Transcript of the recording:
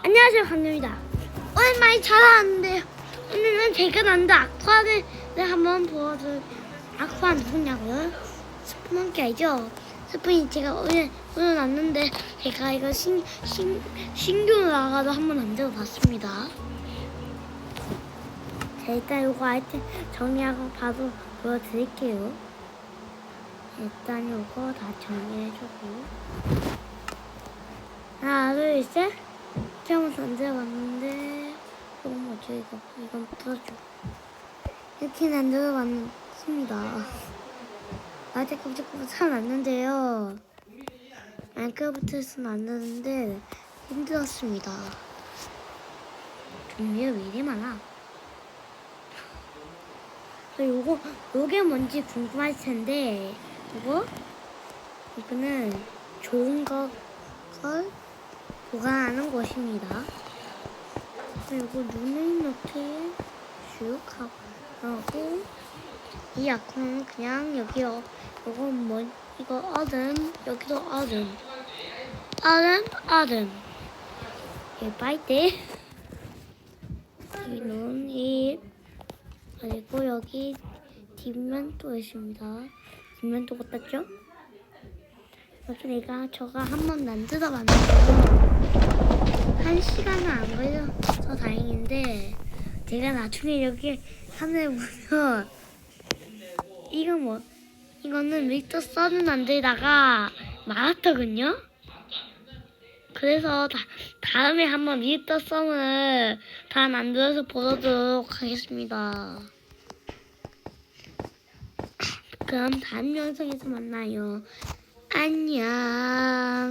안녕하세요 강림입니다. 오랜만에 찾아왔는데요 오늘은 제가 만든 아쿠아를 한번 보여줄 아쿠아 누구냐고요? 스푼한게 알죠? 스푼이 제가 오늘 오늘 왔는데 제가 이거 신, 신, 신규 나가도 한번 만들어 봤습니다. 자 일단 이거 아이템 정리하고 바로 보여드릴게요. 일단 이거 다 정리해주고. 하나 둘셋 처음 만들어봤는데 이거 뭐죠 이거 이건 풀어줘. 이렇게 만들어봤습니다. 아직까지부터 살아났는데요. 마인크래프트에서는 안 나는데 힘들었습니다. 종류가 왜 이리 많아? 저 요거 요게 뭔지 궁금할 텐데 이거? 이거는 좋은 거 걸 보관하는 곳입니다. 그리고 눈을 이렇게 슉 하고 이 아쿠는 그냥 여기 어 이거 뭐 이거 얼음 여기도 얼음 얼음 얼음 이 빨대 여기 눈이 그리고 여기 뒷면도 있습니다. 뒷면도 같았죠? 내가 저가 한번 만들어 봤는데요. 한 시간은 안 걸려서 다행인데 제가 나중에 여기 하늘 보면 이거 뭐 이거는 밀도 써는 만들다가 말았더군요. 그래서 다, 다음에 한번 밀도 썸을 다 만들어서 보도록 하겠습니다. 그럼 다음 영상에서 만나요. 안녕.